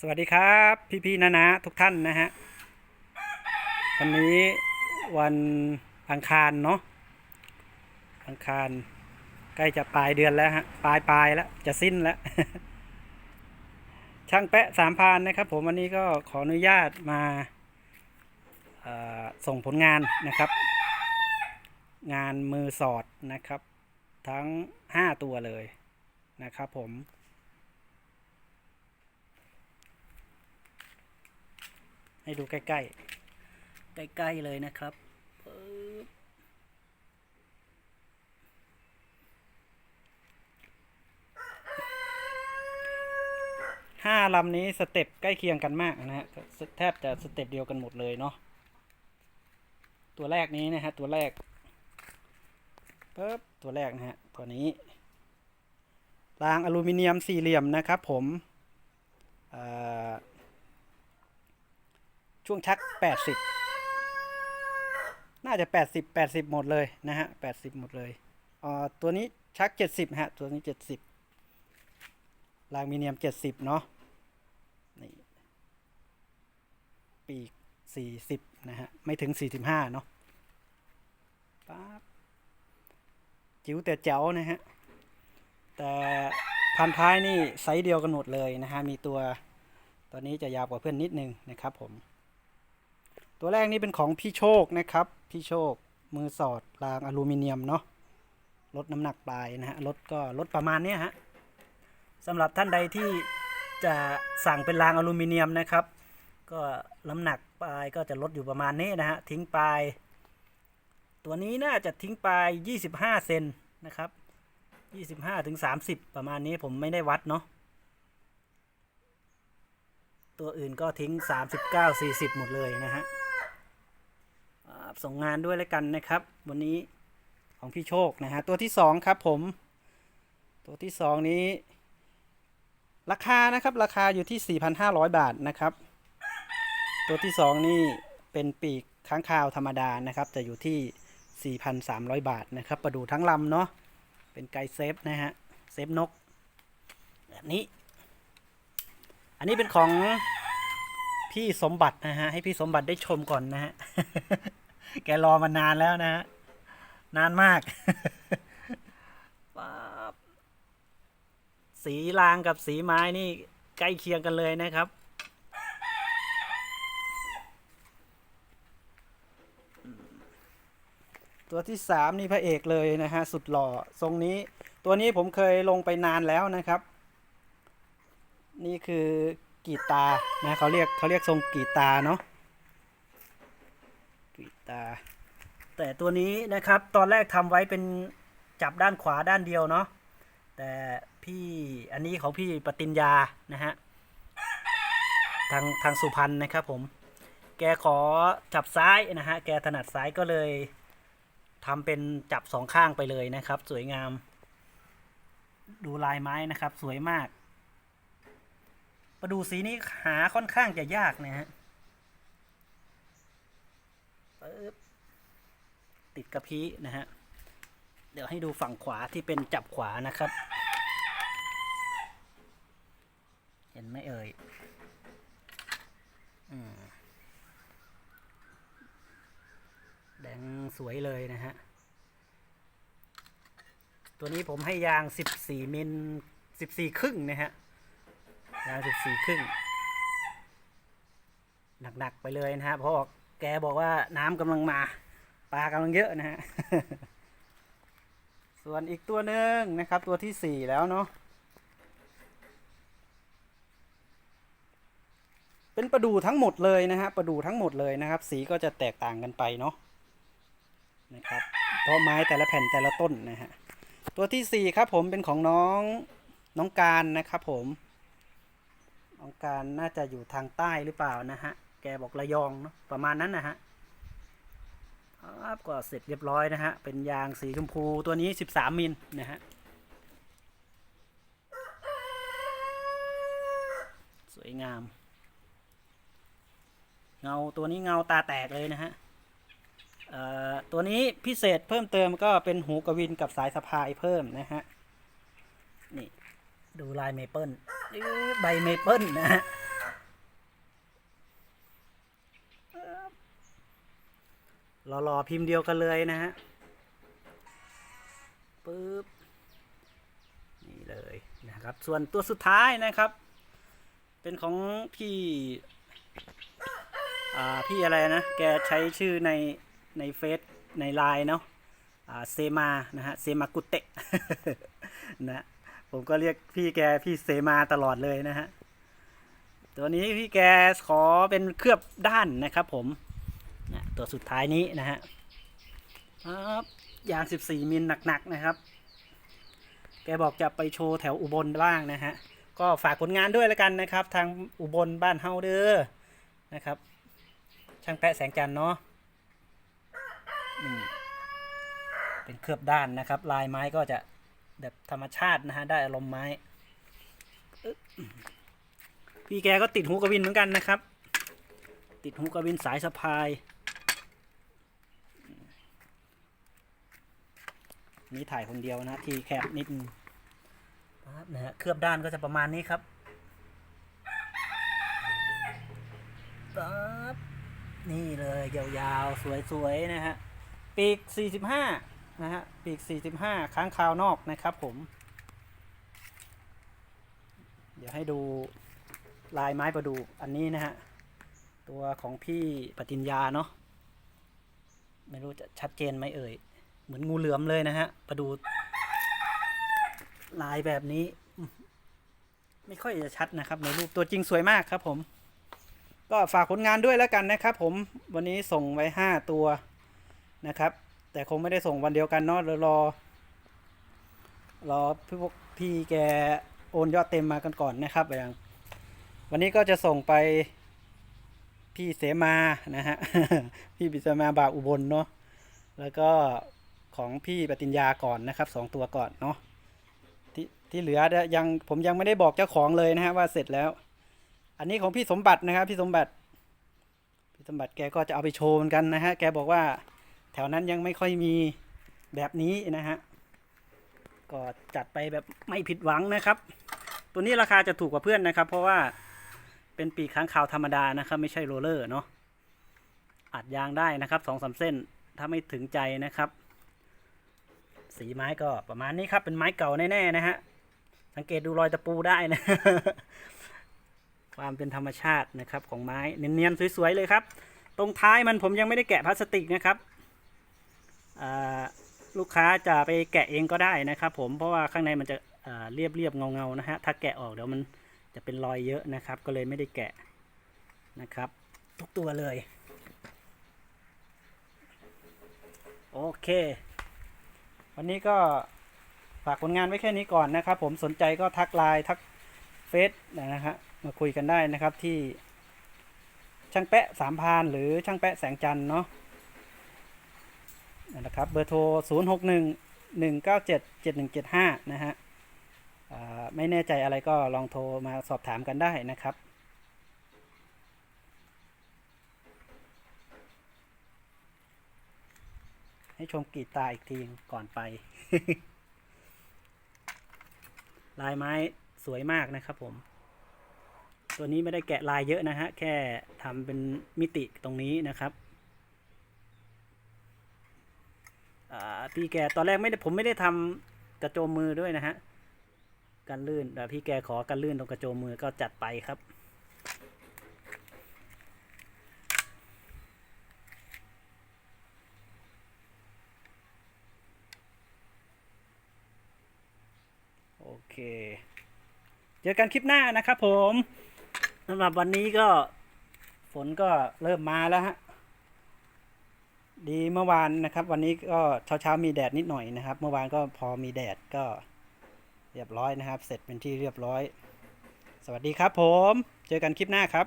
สวัสดีครับ พี่พี่ๆนะนะทุกท่านนะฮะวันนี้วันอังคารเนาะอังคารใกล้จะปลายเดือนแล้วฮะปลายปลายแล้วจะสิ้นแล้วช่างแปะสามพานนะครับผมวันนี้ก็ขออนุญาตมาส่งผลงานนะครับ งานมือสอดนะครับ ทั้ง 5 ตัวเลยนะครับผม ให้ดูใกล้ๆ ใกล้ๆเลยนะครับห้าลำนี้สเต็ปใกล้เคียงกันมากนะฮะแทบจะสเต็ปเดียวกันหมดเลยเนาะตัวแรกนี้นะฮะตัวแรกปึ๊บตัวแรกนะฮะตัวนี้รางอลูมิเนียมสี่เหลี่ยมนะครับผมอ่อ ช่วงชัก 80 น่าจะ 80 80 หมดเลยนะฮะ 80 หมดเลยอ่าตัวนี้ชัก 70 ฮะ ตัวนี้ 70 ลางมีเนียม 70 เนาะนี่ปีก 40 นะฮะ ไม่ถึง 45 เนาะป๊าบจิ๋วแต่แจ๋วนะฮะ แต่พันท้ายนี่ไซส์เดียวกันหมดเลยนะฮะ มีตัว ตัวนี้จะยาวกว่าเพื่อนนิดนึงนะครับผม ตัวแรกนี่เป็นของพี่โชคนะครับ พี่โชคมือสอดรางอลูมิเนียมเนาะลดน้ำหนักปลายนะฮะลดก็ลดประมาณเนี้ยฮะสำหรับท่านใดที่จะสั่งเป็นรางอลูมิเนียมนะครับ ก็น้ำหนักปลายก็จะลดอยู่ประมาณนี้นะฮะทิ้งปลาย ตัวนี้น่าจะทิ้งปลาย 25 เซนนะครับ25ถึง30 ประมาณนี้ผมไม่ได้วัดเนาะตัวอื่นก็ทิ้ง 39 40 หมดเลยนะฮะ ส่งงานด้วยแล้วกันนะครับ วันนี้ของพี่โชคนะฮะตัวที่สองครับผม ตัวที่สองนี้ ราคานะครับราคาอยู่ที่ 4,500 บาทนะครับ ตัวที่สองนี่เป็นปีกค้างคาวธรรมดานะครับจะอยู่ที่ 4,300 บาทนะครับประดูทั้งลำเนาะเป็นไกเซฟนะฮะเซฟนกแบบนี้ อันนี้เป็นของพี่สมบัตินะฮะให้พี่สมบัติได้ชมก่อนนะฮะ แกรอมานานแล้วนะฮะนานมากสีรางกับสีไม้นี่ใกล้เคียงกันเลยนะครับ ตัวที่สามนี่พระเอกเลยนะฮะ สุดหล่อทรงนี้ ตัวนี้ผมเคยลงไปนานแล้วนะครับ นี่คือกีตานะเขาเรียกเขาเรียกทรงกีตาเนาะ กีตา แต่ตัวนี้นะครับตอนแรกทำไว้เป็นจับด้านขวาด้านเดียวเนาะแต่พี่อันนี้ของพี่ปติญญานะฮะทางทางสุพรรณนะครับผม แกขอจับซ้ายนะฮะ แกถนัดซ้ายก็เลยทำเป็นจับสองข้างไปเลยนะครับ สวยงาม ดูลายไม้นะครับ สวยมาก ประดูสีนี้หาค่อนข้างจะยากนะฮะ ปึ๊บติดกระพี้นะฮะ เดี๋ยวให้ดูฝั่งขวาที่เป็นจับขวานะครับ เห็นไหมเอ่ยแดงสวยเลยนะฮะ ตัวนี้ผมให้ยาง 14 มิล 14 ครึ่งนะฮะ ยาวสิบสี่ครึ่ง หนัก ๆ ไปเลยนะฮะ เพราะ แกบอกว่าน้ำกำลังมา ปลากำลังเยอะนะฮะ ส่วนอีกตัวหนึ่งนะครับ ตัวที่สี่แล้วเนาะ เป็นประดูทั้งหมดเลยนะฮะประดูทั้งหมดเลยนะครับ สีก็จะแตกต่างกันไปเนาะ นะครับ เพราะไม้แต่ละแผ่นแต่ละต้นนะฮะ ตัวที่สี่ครับผมเป็นของน้องน้องการนะครับผม น้องการน่าจะอยู่ทางใต้หรือเปล่านะฮะ กบอกระยองเนาะประมาณนั้นนะฮะครับก็เสร็จเรียบร้อยนะฮะ เป็นยางสีชมพูตัวนี้ 13 มิลนะฮะ สวยงาม เงาตัวนี้เงาตาแตกเลยนะฮะตัวนี้พิเศษเพิ่มเติมก็เป็นหูกระวินกับสายสะพายเพิ่มนะฮะ นี่ ดูลายเมเปิลใบเมเปิลนะฮะ รอๆพิมพ์เดียวกันเลยนะฮะปึ๊บนี่เลยนะครับ ส่วนตัวสุดท้ายนะครับ เป็นของพี่อ่าพี่อะไรนะ แกใช้ชื่อในในเฟซในไลน์เนาะอ่าเซมานะฮะเซมากุเตะนะผมก็เรียกพี่แกพี่เซมาตลอดเลยนะฮะตัวนี้พี่แกขอเป็นเคลือบด้านนะครับผม ตัวสุดท้ายนี้นะฮะครับยาง 14 มิลหนักๆนะครับ แกบอกจะไปโชว์แถวอุบลบ้างนะฮะ ก็ฝากผลงานด้วยแล้วกันนะครับ ทางอุบลบ้านเฮาเด้อนะครับ ช่างแปะแสงจันเนาะนี่เป็นเคลือบด้านนะครับ ลายไม้ก็จะแบบธรรมชาตินะฮะ ได้อารมณ์ไม้ พี่แกก็ติดหูกระวินเหมือนกันนะครับ ติดหูกระวินสายสะพาย นี่ถ่ายคนเดียวนะที่แคบนิดนึงปั๊บนะฮะเคลือบด้านก็จะประมาณนี้ครับปั๊บนี่เลยยาวๆ สวยๆ นะฮะ ปีก 45 นะฮะ ปีก 45 ค้างคาวนอกนะครับผม เดี๋ยวให้ดูลายไม้ประดูอันนี้นะฮะ ตัวของพี่ปฏิญญาเนาะไม่รู้จะชัดเจนไหมเอ่ย เหมือนงูเหลือมเลยนะฮะประดู ลายแบบนี้ ไม่ค่อยจะชัดนะครับ ในรูปตัวจริงสวยมากครับผม ก็ฝากผลงานด้วยแล้วกันนะครับ ผมวันนี้ส่งไว้ห้าตัวนะครับ แต่คงไม่ได้ส่งวันเดียวกันเนาะรอ รอพี่พวกพี่แกโอนยอดเต็มมากันก่อนนะครับอย่างวันนี้ก็จะส่งไปพี่เสมานะฮะ พี่ปิสมาบาอุบลเนาะแล้วก็ ของพี่ปฏิญญาก่อนนะครับสองตัวก่อนเนาะที่ที่เหลือยังผมยังไม่ได้บอกเจ้าของเลยนะฮะว่าเสร็จแล้ว อันนี้ของพี่สมบัตินะครับพี่สมบัติพี่สมบัติแกก็จะเอาไปโชว์เหมือนกันนะฮะแกบอกว่าแถวนั้นยังไม่ค่อยมีแบบนี้นะฮะก็จัดไปแบบไม่ผิดหวังนะครับ ตัวนี้ราคาจะถูกกว่าเพื่อนนะครับ เพราะว่าเป็นปีกค้างคาวธรรมดานะครับไม่ใช่โรลเลอร์เนาะอัดยางได้นะครับสองสามเส้นถ้าไม่ถึงใจนะครับ สีไม้ก็ประมาณนี้ครับ เป็นไม้เก่าแน่ๆนะฮะ สังเกตดูรอยตะปูได้นะ ความเป็นธรรมชาตินะครับ ของไม้เนียนๆสวยๆเลยครับ ตรงท้ายมันผมยังไม่ได้แกะพลาสติกนะครับลูกค้าจะไปแกะเองก็ได้นะครับ ผมเพราะว่าข้างในมันจะอ่าเรียบๆเงาๆนะฮะถ้าแกะออกเดี๋ยวมันจะเป็นรอยเยอะนะครับ ก็เลยไม่ได้แกะนะครับ ทุกตัวเลย โอเค วันนี้ก็ฝากผลงานไว้แค่นี้ก่อนนะครับ ผมสนใจก็ทักไลน์ทักเฟซนะฮะมาคุยกันได้นะครับที่ช่างแปะสามพานหรือช่างแปะแสงจันทร์เนาะนะครับเบอร์โทร 0 6 1 1 9 7 7 1 7 5 นะฮะไม่แน่ใจอะไรก็ลองโทรมาสอบถามกันได้นะครับ ให้ชมกีดตาอีกทีก่อนไป ลายไม้สวยมากนะครับผม ตัวนี้ไม่ได้แกะลายเยอะนะฮะ แค่ทำเป็นมิติตรงนี้นะครับพี่แกตอนแรกไม่ได้ผมไม่ได้ทำกระโจมมือด้วยนะฮะกันลื่นแต่พี่แกขอกันลื่นตรงกระโจมมือก็จัดไปครับ เคเจอกันคลิปหน้านะครับผมสำหรับวันนี้ก็ฝนก็เริ่มมาแล้วฮะดีเมื่อวานนะครับ วันนี้ก็เช้าเช้าๆมีแดดนิดหน่อยนะครับ เมื่อวานก็พอมีแดดก็เรียบร้อยนะครับ เสร็จเป็นที่เรียบร้อย สวัสดีครับผม เจอกันคลิปหน้าครับ